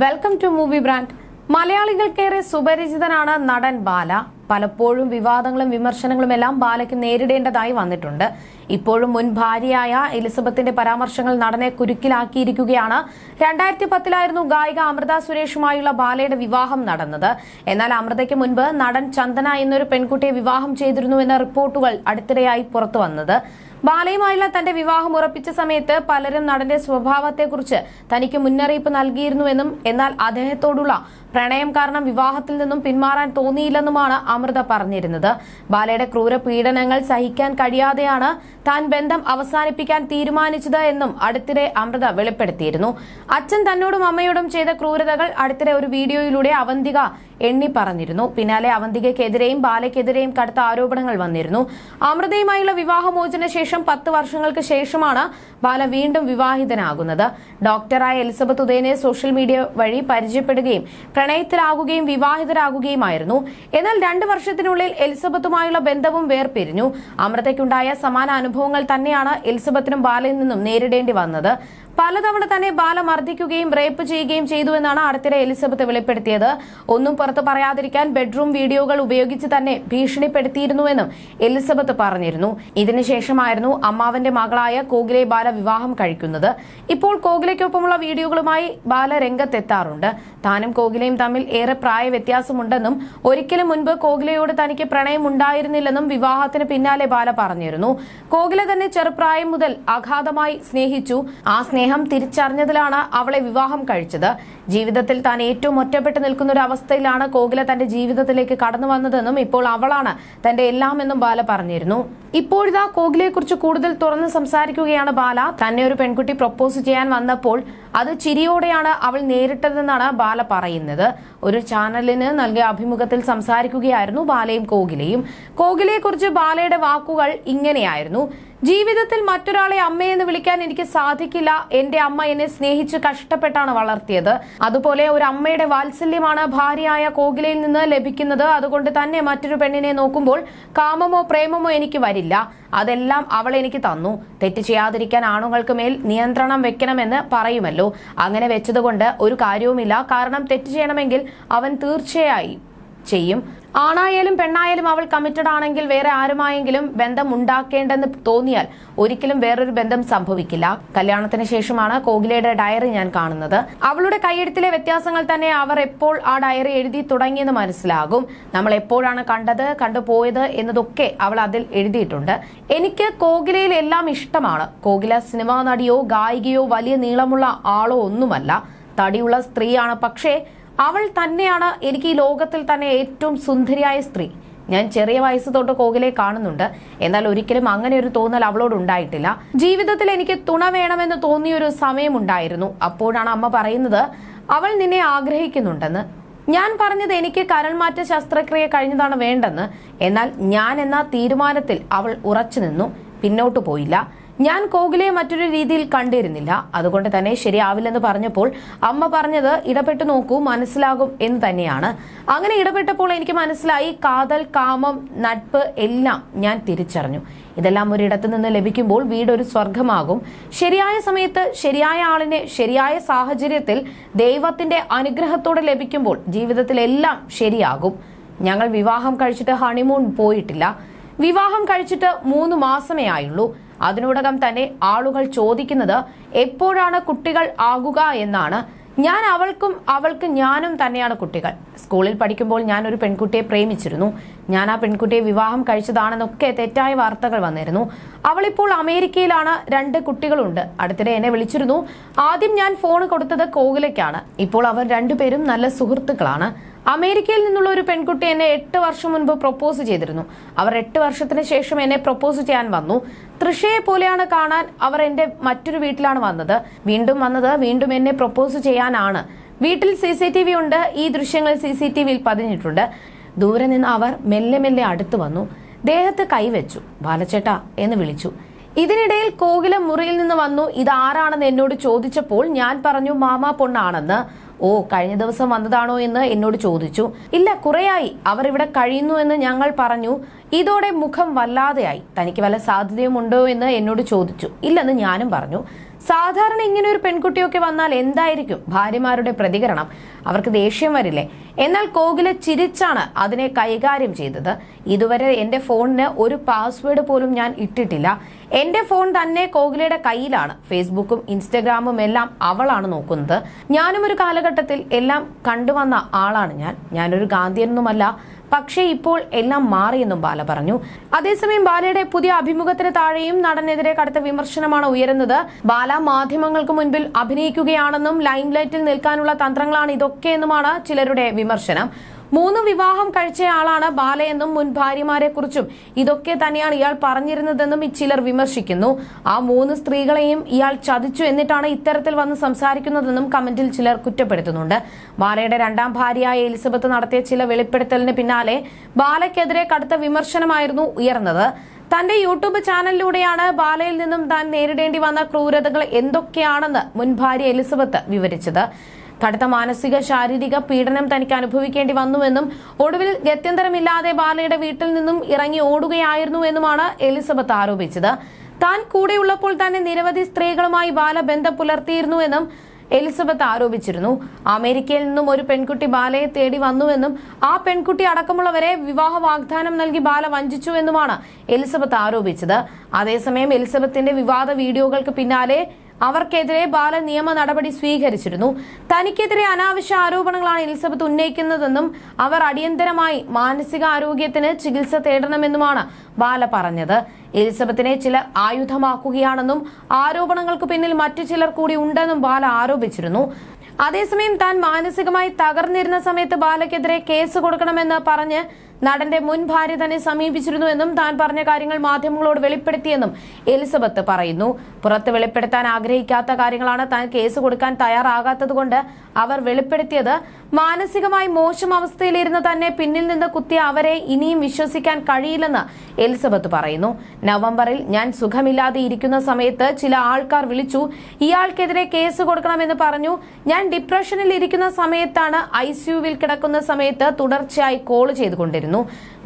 Welcome to movie brand മലയാളികൾക്കേറെ സുപരിചിതനാണ് നടൻ ബാല. പലപ്പോഴും വിവാദങ്ങളും വിമർശനങ്ങളും എല്ലാം ബാലയ്ക്ക് നേരിടേണ്ടതായി വന്നിട്ടുണ്ട്. ഇപ്പോഴും മുൻ ഭാര്യയായ എലിസബത്തിന്റെ പരാമർശങ്ങൾ നടനെ കുരുക്കിലാക്കിയിരിക്കുകയാണ്. രണ്ടായിരത്തി പത്തിലായിരുന്നു ഗായിക അമൃത സുരേഷുമായുള്ള ബാലയുടെ വിവാഹം നടന്നത്. എന്നാൽ അമൃതയ്ക്ക് മുൻപ് നടൻ ചന്ദന എന്നൊരു പെൺകുട്ടിയെ വിവാഹം ചെയ്തിരുന്നുവെന്ന റിപ്പോർട്ടുകൾ അടുത്തിടെയായി പുറത്തു വന്നത് ബാലയുമായുള്ള തന്റെ വിവാഹം ഉറപ്പിച്ച സമയത്ത് പലരും നടന്റെ സ്വഭാവത്തെക്കുറിച്ച് തനിക്ക് മുന്നറിയിപ്പ് നൽകിയിരുന്നുവെന്നും എന്നാൽ അദ്ദേഹത്തോടുള്ള പ്രണയം കാരണം വിവാഹത്തിൽ നിന്നും പിന്മാറാൻ തോന്നിയില്ലെന്നുമാണ് അമൃത പറഞ്ഞിരുന്നത്. ബാലയുടെ ക്രൂര പീഡനങ്ങൾ സഹിക്കാൻ കഴിയാതെയാണ് താൻ ബന്ധം അവസാനിപ്പിക്കാൻ തീരുമാനിച്ചത് എന്നും അടുത്തിടെ അമൃത വെളിപ്പെടുത്തിയിരുന്നു. അച്ഛൻ തന്നോടും അമ്മയോടും ചെയ്ത ക്രൂരതകൾ അടുത്തിടെ ഒരു വീഡിയോയിലൂടെ അവന്തിക എണ്ണി പറഞ്ഞിരുന്നു. പിന്നാലെ അവന്തികയ്ക്കെതിരെയും ബാലയ്ക്കെതിരെയും കടുത്ത ആരോപണങ്ങൾ വന്നിരുന്നു. അമൃതയുമായുള്ള വിവാഹമോചന ശേഷം പത്ത് വർഷങ്ങൾക്ക് ശേഷമാണ് ബാല വീണ്ടും വിവാഹിതനാകുന്നത്. ഡോക്ടറായ എലിസബത്ത് ഉദയനെ സോഷ്യൽ മീഡിയ വഴി പരിചയപ്പെടുകയും പ്രണയത്തിലാകുകയും വിവാഹിതരാകുകയുമായിരുന്നു. എന്നാൽ രണ്ടു വർഷത്തിനുള്ളിൽ എലിസബത്തുമായുള്ള ബന്ധവും വേർപിരിഞ്ഞു. അമൃതയ്ക്കുണ്ടായ സമാന അനുഭവങ്ങൾ തന്നെയാണ് എലിസബത്തിനും ബാലയിൽ നിന്നും നേരിടേണ്ടി വന്നത്. പലതവണ തന്നെ ബാല മർദ്ദിക്കുകയും റേപ്പ് ചെയ്യുകയും ചെയ്തുവെന്നാണ് അടുത്തിടെ എലിസബത്ത് വെളിപ്പെടുത്തിയത്. ഒന്നും പുറത്ത് പറയാതിരിക്കാൻ ബെഡ്റൂം വീഡിയോകൾ ഉപയോഗിച്ച് തന്നെ ഭീഷണിപ്പെടുത്തിയിരുന്നുവെന്നും എലിസബത്ത് പറഞ്ഞിരുന്നു. ഇതിനുശേഷമായിരുന്നു അമ്മാവന്റെ മകളായ കോകിലെ ബാല വിവാഹം കഴിക്കുന്നത്. ഇപ്പോൾ കോകിലയ്ക്കൊപ്പമുള്ള വീഡിയോകളുമായി ബാല രംഗത്തെത്താറുണ്ട്. താനും കോകിലയും തമ്മിൽ ഏറെ പ്രായ വ്യത്യാസമുണ്ടെന്നും ഒരിക്കലും മുൻപ് കോകിലയോട് തനിക്ക് പ്രണയം ഉണ്ടായിരുന്നില്ലെന്നും വിവാഹത്തിന് പിന്നാലെ ബാല പറഞ്ഞിരുന്നു. കോകില തന്നെ ചെറുപ്രായം മുതൽ അഗാധമായി സ്നേഹിച്ചു. ആ സ്നേഹം തിരിച്ചറിഞ്ഞതിലാണ് അവളെ വിവാഹം കഴിച്ചത്. ജീവിതത്തിൽ താൻ ഏറ്റവും ഒറ്റപ്പെട്ട് നിൽക്കുന്ന ഒരു അവസ്ഥയിലാണ് കോകില തന്റെ ജീവിതത്തിലേക്ക് കടന്നു വന്നതെന്നും ഇപ്പോൾ അവളാണ് തന്റെ എല്ലാം എന്നും ബാല പറഞ്ഞിരുന്നു. ഇപ്പോഴിതാ കോകിലയെക്കുറിച്ച് കൂടുതൽ തുറന്ന് സംസാരിക്കുകയാണ് ബാല. തന്നെ ഒരു പെൺകുട്ടി പ്രപ്പോസ് ചെയ്യാൻ വന്നപ്പോൾ അത് ചിരിയോടെയാണ് അവൾ നേരിട്ടതെന്നാണ് ബാല പറയുന്നത്. ഒരു ചാനലിന് നൽകിയ അഭിമുഖത്തിൽ സംസാരിക്കുകയായിരുന്നു ബാലയും കോകിലയും. കോകിലയെക്കുറിച്ച് ബാലയുടെ വാക്കുകൾ ഇങ്ങനെയായിരുന്നു. ജീവിതത്തിൽ മറ്റൊരാളെ അമ്മയെന്ന് വിളിക്കാൻ എനിക്ക് സാധിക്കില്ല. എന്റെ അമ്മ എന്നെ സ്നേഹിച്ച് കഷ്ടപ്പെട്ടാണ് വളർത്തിയത്. അതുപോലെ ഒരു അമ്മയുടെ വാത്സല്യമാണ് ഭാര്യയായ കോകിലയിൽ നിന്ന് ലഭിക്കുന്നത്. അതുകൊണ്ട് തന്നെ മറ്റൊരു പെണ്ണിനെ നോക്കുമ്പോൾ കാമമോ പ്രേമമോ എനിക്ക് വരില്ല. അതെല്ലാം അവൾ എനിക്ക് തന്നു. തെറ്റ് ചെയ്യാതിരിക്കാൻ ആണുങ്ങൾക്ക് മേൽ നിയന്ത്രണം വെക്കണമെന്ന് പറയുമല്ലോ. അങ്ങനെ വെച്ചതുകൊണ്ട് ഒരു കാര്യവുമില്ല. കാരണം തെറ്റ് ചെയ്യണമെങ്കിൽ അവൻ തീർച്ചയായും ചെയ്യും. ആണായാലും പെണ്ണായാലും അവൾ കമ്മിറ്റഡ് ആണെങ്കിൽ വേറെ ആരുമായെങ്കിലും ബന്ധം ഉണ്ടാക്കേണ്ടെന്ന് തോന്നിയാൽ ഒരിക്കലും വേറൊരു ബന്ധം സംഭവിക്കില്ല. കല്യാണത്തിന് ശേഷമാണ് കോകിലയുടെ ഡയറി ഞാൻ കാണുന്നത്. അവളുടെ കൈയെഴുത്തിലെ വ്യത്യാസങ്ങൾ തന്നെ അവർ എപ്പോൾ ആ ഡയറി എഴുതി തുടങ്ങിയെന്ന് മനസ്സിലാകും. നമ്മൾ എപ്പോഴാണ് കണ്ടത് കണ്ടുപോയത് എന്നതൊക്കെ അവൾ അതിൽ എഴുതിയിട്ടുണ്ട്. എനിക്ക് കോകിലയിൽ എല്ലാം ഇഷ്ടമാണ്. കോകില സിനിമാ നടിയോ ഗായികയോ വലിയ നീളമുള്ള ആളോ ഒന്നുമല്ല. തടിയുള്ള സ്ത്രീയാണ്. പക്ഷേ അവൾ തന്നെയാണ് എനിക്ക് ഈ ലോകത്തിൽ തന്നെ ഏറ്റവും സുന്ദരിയായ സ്ത്രീ. ഞാൻ ചെറിയ വയസ്സ് തൊട്ട് കോകിലെ കാണുന്നുണ്ട്. എന്നാൽ ഒരിക്കലും അങ്ങനെ ഒരു തോന്നൽ അവളോട് ഉണ്ടായിട്ടില്ല. ജീവിതത്തിൽ എനിക്ക് തുണ വേണമെന്ന് തോന്നിയ ഒരു സമയമുണ്ടായിരുന്നു അപ്പോഴാണ് അമ്മ പറയുന്നത് അവൾ നിന്നെ ആഗ്രഹിക്കുന്നുണ്ടെന്ന്. ഞാൻ പറഞ്ഞത് എനിക്ക് കരൾമാറ്റ ശസ്ത്രക്രിയ കഴിഞ്ഞതാണ് വേണ്ടെന്ന്. എന്നാൽ ഞാൻ എന്ന തീരുമാനത്തിൽ അവൾ ഉറച്ചു നിന്നു. പിന്നോട്ടു പോയില്ല. ഞാൻ കോഹ്ലിയെ മറ്റൊരു രീതിയിൽ കണ്ടിരുന്നില്ല. അതുകൊണ്ട് തന്നെ ശരിയാവില്ലെന്ന് പറഞ്ഞപ്പോൾ അമ്മ പറഞ്ഞത് ഇടപെട്ട് നോക്കൂ മനസ്സിലാകും എന്ന് തന്നെയാണ്. അങ്ങനെ ഇടപെട്ടപ്പോൾ എനിക്ക് മനസ്സിലായി കാതൽ കാമം നട്പ് എല്ലാം ഞാൻ തിരിച്ചറിഞ്ഞു. ഇതെല്ലാം ഒരിടത്തു നിന്ന് ലഭിക്കുമ്പോൾ വീടൊരു സ്വർഗമാകും ശരിയായ സമയത്ത് ശരിയായ ആളിനെ ശരിയായ സാഹചര്യത്തിൽ ദൈവത്തിന്റെ അനുഗ്രഹത്തോടെ ലഭിക്കുമ്പോൾ ജീവിതത്തിലെല്ലാം ശരിയാകും. ഞങ്ങൾ വിവാഹം കഴിച്ചിട്ട് ഹണിമൂൺ പോയിട്ടില്ല. വിവാഹം കഴിച്ചിട്ട് മൂന്ന് മാസമേ ആയുള്ളൂ. അതിനോടകം തന്നെ ആളുകൾ ചോദിക്കുന്നത് എപ്പോഴാണ് കുട്ടികൾ ആകുക എന്നാണ്. ഞാൻ അവൾക്കും അവൾക്ക് ഞാനും തന്നെയാണ് കുട്ടികൾ. സ്കൂളിൽ പഠിക്കുമ്പോൾ ഞാൻ ഒരു പെൺകുട്ടിയെ പ്രേമിച്ചിരുന്നു. ഞാൻ ആ പെൺകുട്ടിയെ വിവാഹം കഴിച്ചതാണെന്നൊക്കെ തെറ്റായ വാർത്തകൾ വന്നിരുന്നു. അവളിപ്പോൾ അമേരിക്കയിലാണ് രണ്ട് കുട്ടികളുണ്ട്. അടുത്തിടെ എന്നെ വിളിച്ചിരുന്നു. ആദ്യം ഞാൻ ഫോൺ കൊടുത്തത് കോകിലയ്ക്കാണ്. ഇപ്പോൾ അവർ രണ്ടുപേരും നല്ല സുഹൃത്തുക്കളാണ്. അമേരിക്കയിൽ നിന്നുള്ള ഒരു പെൺകുട്ടി എന്നെ എട്ട് വർഷം മുൻപ് പ്രൊപ്പോസ് ചെയ്തിരുന്നു. അവർ എട്ട് വർഷത്തിന് ശേഷം എന്നെ പ്രൊപ്പോസ് ചെയ്യാൻ വന്നു. തൃഷയെ പോലെയാണ് കാണാൻ അവർ എന്റെ മറ്റൊരു വീട്ടിലാണ് വന്നത്. വീണ്ടും വന്നത് വീണ്ടും എന്നെ പ്രൊപ്പോസ് ചെയ്യാനാണ്. വീട്ടിൽ സി സി ടി വി ഉണ്ട്. ഈ ദൃശ്യങ്ങൾ സി സി ടി വിയിൽ പതിഞ്ഞിട്ടുണ്ട്. ദൂരെ നിന്ന് അവർ മെല്ലെ മെല്ലെ അടുത്തു വന്നു. ദേഹത്ത് കൈവച്ചു. ബാലച്ചേട്ടാ എന്ന് വിളിച്ചു. ഇതിനിടയിൽ കോകില മുറിയിൽ നിന്ന് വന്നു. ഇതാരാണെന്ന് എന്നോട് ചോദിച്ചപ്പോൾ ഞാൻ പറഞ്ഞു മാമാ പൊണ്ണാണെന്ന്. ഓ കഴിഞ്ഞ ദിവസം വന്നതാണോ എന്ന് എന്നോട് ചോദിച്ചു. ഇല്ല കുറെയായി. അവർ ഇവിടെ കഴിയുന്നു എന്ന് ഞങ്ങൾ പറഞ്ഞു. ഇതോടെ മുഖം വല്ലാതെയായി. തനിക്ക് വല്ല സാധ്യതയും ഉണ്ടോ എന്ന് എന്നോട് ചോദിച്ചു. ഇല്ലെന്ന് ഞാനും പറഞ്ഞു. സാധാരണ ഇങ്ങനെ ഒരു പെൺകുട്ടിയൊക്കെ വന്നാൽ എന്തായിരിക്കും? ഭാര്യമാരുടെ പ്രതികരണം. അവർക്ക് ദേഷ്യം വരില്ലേ? എന്നാൽ കോകില ചിരിച്ചാണ് അതിനെ കൈകാര്യം ചെയ്തത്. ഇതുവരെ എന്റെ ഫോണിന് ഒരു പാസ്വേഡ് പോലും ഞാൻ ഇട്ടിട്ടില്ല. എന്റെ ഫോൺ തന്നെ കോകിലയുടെ കയ്യിലാണ്. ഫേസ്ബുക്കും ഇൻസ്റ്റഗ്രാമും എല്ലാം അവളാണ് നോക്കുന്നത്. ഞാനും ഒരു കാലഘട്ടത്തിൽ എല്ലാം കണ്ടുവന്ന ആളാണ് ഞാൻ. ഞാനൊരു ഗാന്ധിയനൊന്നുമല്ല. പക്ഷേ ഇപ്പോൾ എല്ലാം മാറിയെന്നും ബാല പറഞ്ഞു. അതേസമയം ബാലയുടെ പുതിയ അഭിമുഖത്തിന് താഴെയും നടനെതിരെ കടുത്ത വിമർശനമാണ് ഉയരുന്നത്. ബാല മാധ്യമങ്ങൾക്ക് മുൻപിൽ അഭിനയിക്കുകയാണെന്നും ലൈംലൈറ്റിൽ നിൽക്കാനുള്ള തന്ത്രങ്ങളാണ് ഇതൊക്കെയെന്നുമാണ് ചിലരുടെ വിമർശനം. മൂന്ന് വിവാഹം കഴിച്ചയാളാണ് ബാലയെന്നും മുൻ ഭാര്യമാരെ കുറിച്ചും ഇതൊക്കെ തന്നെയാണ് ഇയാൾ പറഞ്ഞിരുന്നതെന്നും ഇച്ചിലർ ചിലർ വിമർശിക്കുന്നു. ആ മൂന്ന് സ്ത്രീകളെയും ഇയാൾ ചതിച്ചു എന്നിട്ടാണ് ഇത്തരത്തിൽ വന്ന് സംസാരിക്കുന്നതെന്നും കമന്റിൽ ചിലർ കുറ്റപ്പെടുത്തുന്നുണ്ട്. ബാലയുടെ രണ്ടാം ഭാര്യയായ എലിസബത്ത് നടത്തിയ ചില വെളിപ്പെടുത്തലിന് പിന്നാലെ ബാലയ്ക്കെതിരെ കടുത്ത വിമർശനമായിരുന്നു ഉയർന്നത്. തന്റെ യൂട്യൂബ് ചാനലിലൂടെയാണ് ബാലയിൽ നിന്നും താൻ നേരിടേണ്ടി വന്ന ക്രൂരതകൾ എന്തൊക്കെയാണെന്ന് മുൻ ഭാര്യ എലിസബത്ത് വിവരിച്ചത്. കടുത്ത മാനസിക ശാരീരിക പീഡനം തനിക്ക് അനുഭവിക്കേണ്ടി വന്നുവെന്നും ഒടുവിൽ ഗത്യന്തരമില്ലാതെ ബാലയുടെ വീട്ടിൽ നിന്നും ഇറങ്ങി ഓടുകയായിരുന്നുവെന്നുമാണ് എലിസബത്ത് ആരോപിച്ചത്. താൻ കൂടെയുള്ളപ്പോൾ തന്നെ നിരവധി സ്ത്രീകളുമായി ബാല ബന്ധം പുലർത്തിയിരുന്നുവെന്നും എലിസബത്ത് ആരോപിച്ചിരുന്നു. അമേരിക്കയിൽ നിന്നും ഒരു പെൺകുട്ടി ബാലയെ തേടി വന്നുവെന്നും ആ പെൺകുട്ടി അടക്കമുള്ളവരെ വിവാഹ വാഗ്ദാനം നൽകി ബാല വഞ്ചിച്ചുവെന്നുമാണ് എലിസബത്ത് ആരോപിച്ചത്. അതേസമയം എലിസബത്തിന്റെ വിവാദ വീഡിയോകൾക്ക് പിന്നാലെ അവർക്കെതിരെ ബാല നിയമ നടപടി സ്വീകരിച്ചിരുന്നു. തനിക്കെതിരെ അനാവശ്യ ആരോപണങ്ങളാണ് എലിസബത്ത് ഉന്നയിക്കുന്നതെന്നും അവർ അടിയന്തരമായി മാനസിക ആരോഗ്യത്തിന് ചികിത്സ തേടണമെന്നുമാണ് ബാല പറഞ്ഞത്. എലിസബത്തിനെ ചിലർ ആയുധമാക്കുകയാണെന്നും ആരോപണങ്ങൾക്ക് പിന്നിൽ മറ്റു ചിലർ കൂടി ഉണ്ടെന്നും ബാല ആരോപിച്ചിരുന്നു. അതേസമയം താൻ മാനസികമായി തകർന്നിരുന്ന സമയത്ത് ബാലയ്ക്കെതിരെ കേസ് കൊടുക്കണമെന്ന് പറഞ്ഞ് നടന്റെ മുൻ ഭാര്യ തന്നെ സമീപിച്ചിരുന്നുവെന്നും താൻ പറഞ്ഞ കാര്യങ്ങൾ മാധ്യമങ്ങളോട് വെളിപ്പെടുത്തിയെന്നും എലിസബത്ത് പറയുന്നു. പുറത്ത് വെളിപ്പെടുത്താൻ ആഗ്രഹിക്കാത്ത കാര്യങ്ങളാണ് താൻ കേസ് കൊടുക്കാൻ തയ്യാറാകാത്തതുകൊണ്ട് അവർ വെളിപ്പെടുത്തിയത് മാനസികമായി മോശം അവസ്ഥയിലിരുന്ന് തന്നെ പിന്നിൽ നിന്ന് കുത്തിയ അവരെ ഇനിയും വിശ്വസിക്കാൻ കഴിയില്ലെന്ന് എലിസബത്ത് പറയുന്നു. നവംബറിൽ ഞാൻ സുഖമില്ലാതെ ഇരിക്കുന്ന സമയത്ത് ചില ആൾക്കാർ വിളിച്ചു ഇയാൾക്കെതിരെ കേസ് കൊടുക്കണമെന്ന് പറഞ്ഞു. ഞാൻ ഡിപ്രഷനിൽ ഇരിക്കുന്ന സമയത്താണ് ഐ കിടക്കുന്ന സമയത്ത് തുടർച്ചയായി കോൾ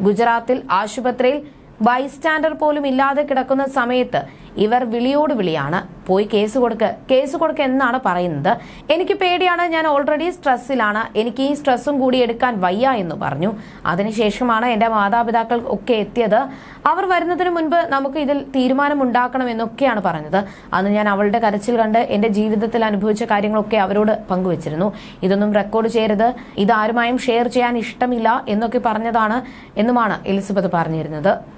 ഗുജറാത്തിൽ ആശുപത്രിയിൽ ബൈസ്റ്റാൻഡർ പോലും ഇല്ലാതെ കിടക്കുന്ന സമയത്ത് ഇവർ വിളിയോട് വിളിയാണ് പോയി കേസ് കൊടുക്ക് കേസ് കൊടുക്ക എന്നാണ് പറയുന്നത്. എനിക്ക് പേടിയാണ് ഞാൻ ഓൾറെഡി സ്ട്രെസ്സിലാണ് എനിക്ക് ഈ സ്ട്രെസ്സും കൂടി എടുക്കാൻ വയ്യ എന്ന് പറഞ്ഞു. അതിനുശേഷമാണ് എന്റെ മാതാപിതാക്കൾ ഒക്കെ എത്തിയത്. അവർ വരുന്നതിന് മുൻപ് നമുക്ക് ഇതിൽ തീരുമാനമുണ്ടാക്കണം എന്നൊക്കെയാണ് പറഞ്ഞത്. അന്ന് ഞാൻ അവളുടെ കരച്ചിൽ കണ്ട് എന്റെ ജീവിതത്തിൽ അനുഭവിച്ച കാര്യങ്ങളൊക്കെ അവരോട് പങ്കുവച്ചിരുന്നു. ഇതൊന്നും റെക്കോർഡ് ചെയ്യരുത്. ഇതാരുമായും ഷെയർ ചെയ്യാൻ ഇഷ്ടമില്ല എന്നൊക്കെ പറഞ്ഞതാണ് എന്നുമാണ് എലിസബത്ത് പറഞ്ഞിരുന്നത്.